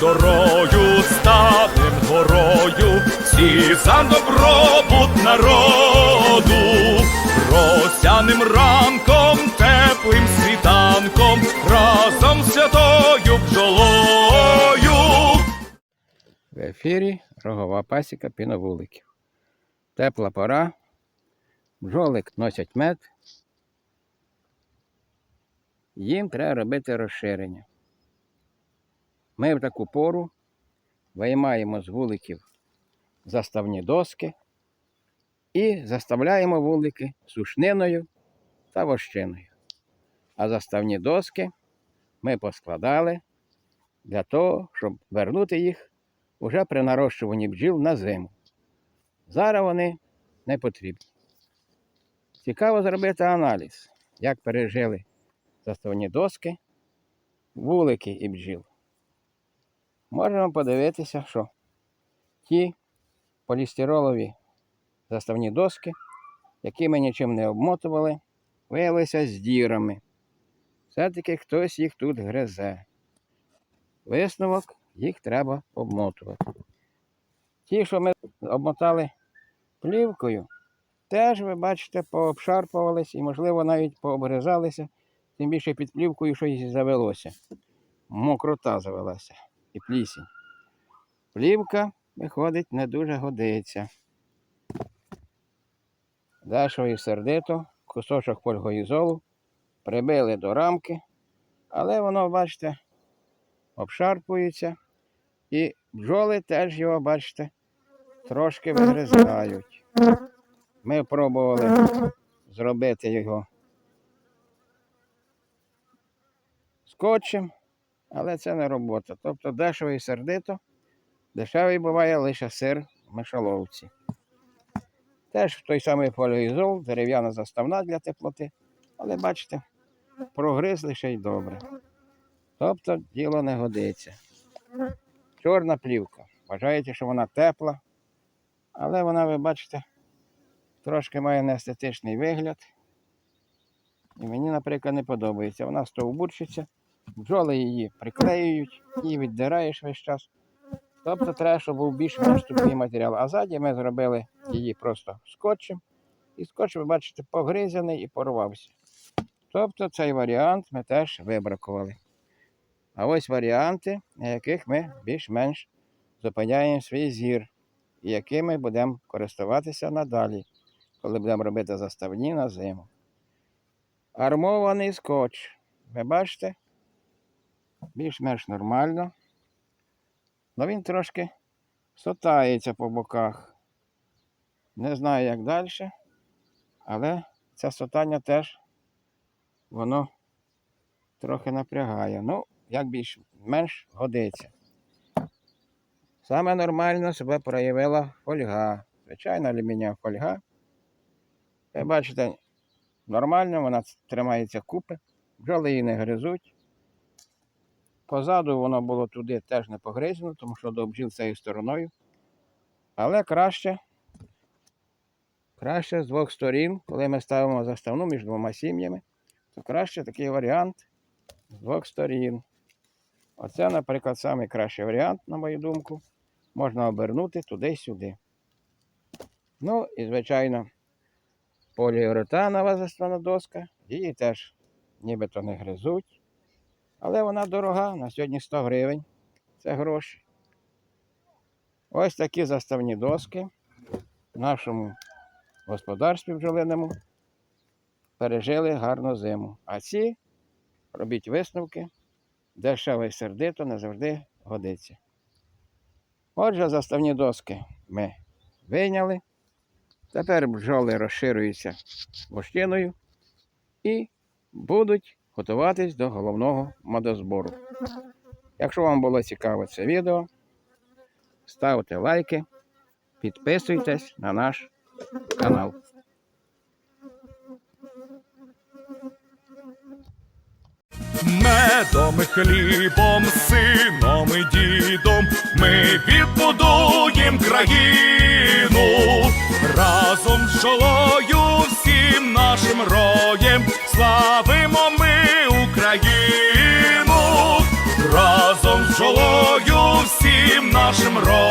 дорою ставим горою, всі за добробут народу, росяним ранком, теплим світанком, разом з святою бджолою. В ефірі рогова пасіка піновуликів. Тепла пора. Бджолик носять мед. Їм треба робити розширення. Ми в таку пору виймаємо з вуликів заставні доски і заставляємо вулики сушниною та вощиною. А заставні доски ми поскладали для того, щоб вернути їх уже при нарощуванні бджіл на зиму. Зараз вони не потрібні. Цікаво зробити аналіз, як пережили заставні доски, вулики і бджіл. Можемо подивитися, що ті полістиролові заставні доски, які ми нічим не обмотували, виявилися з дірами. Все-таки хтось їх тут гризе. Висновок їх треба обмотувати. Ті, що ми обмотали плівкою, теж, ви бачите, пообшарпувались і, можливо, навіть пообрізалися, тим більше під плівкою щось завелося. Мокрота завелася і плісінь. Плівка, виходить, не дуже годиться. І сердито, кусочок фольгоізолу прибили до рамки, але воно, бачите, обшарпується. І бджоли теж його, бачите, трошки вигризають. Ми пробували зробити його скотчем, але це не робота. Тобто дешево і сердито, дешевий буває лише сир в мишоловці. Теж той самий поліізол, дерев'яна заставна для теплоти, але бачите, прогризли ще й добре. Тобто діло не годиться. Чорна плівка. Вважаєте, що вона тепла, але вона, ви бачите, трошки має неестетичний вигляд. І мені, наприклад, не подобається. Вона стовбурчиться, бджоли її приклеюють, її віддираєш весь час. Тобто треба, щоб був більш-менш матеріал. А ззаді ми зробили її просто скотчем. І скотч, ви бачите, погризаний і порвався. Тобто цей варіант ми теж вибракували. А ось варіанти, на яких ми більш-менш зупиняємо свій зір, і якими будемо користуватися надалі, коли будемо робити заставні на зиму. Армований скотч. Ви бачите? Більш-менш нормально. Але він трошки сотається по боках. Не знаю, як далі, але це сотання теж воно трохи напрягає. Ну, як більш-менш годиться. Саме нормально себе проявила фольга. Звичайна алюмінієва фольга. Ви бачите, нормально, вона тримається купи, бджоли її не гризуть. Позаду воно було туди теж не погризено, тому що до бджіл цією стороною. Але краще, краще з двох сторін, коли ми ставимо заставну між двома сім'ями, то краще такий варіант з двох сторін. Оце, наприклад, найкращий варіант, на мою думку. Можна обернути туди-сюди. Ну і, звичайно, поліуретанова заставна доска. Її теж нібито не гризуть. Але вона дорога, на сьогодні 100 гривень. Це гроші. Ось такі заставні доски в нашому господарстві бджолиному пережили гарну зиму. А ці робіть висновки, дешево і сердито не завжди годиться. Отже, заставні доски ми вийняли. Тепер бджоли розширюються вощиною і будуть готуватись до головного модозбору. Якщо вам було цікаво це відео, ставте лайки, підписуйтесь на наш канал. Медом, хлібом, сином і дідом ми відбудуєм країну разом з жолою всім нашим роєм славимо нашим роєм,